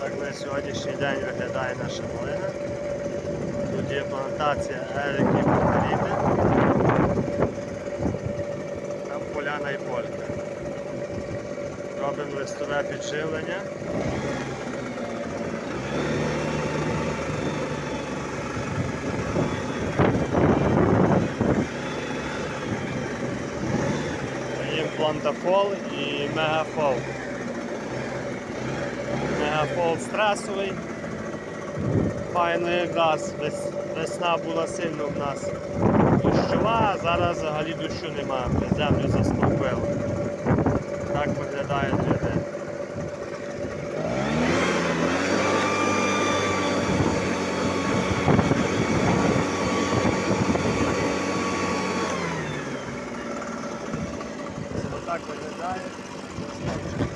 Так на сьогоднішній день виглядає наша малина. Тут є плантація Ерики Маргаріти. Там поляна і полька. Робимо листове підживлення. Плантафол і мегафол. Мегафол стресовий. Файно якраз вес- весна була сильно в нас дощова, а зараз взагалі дощу немає, землю застовпило. Так виглядає Це виглядає.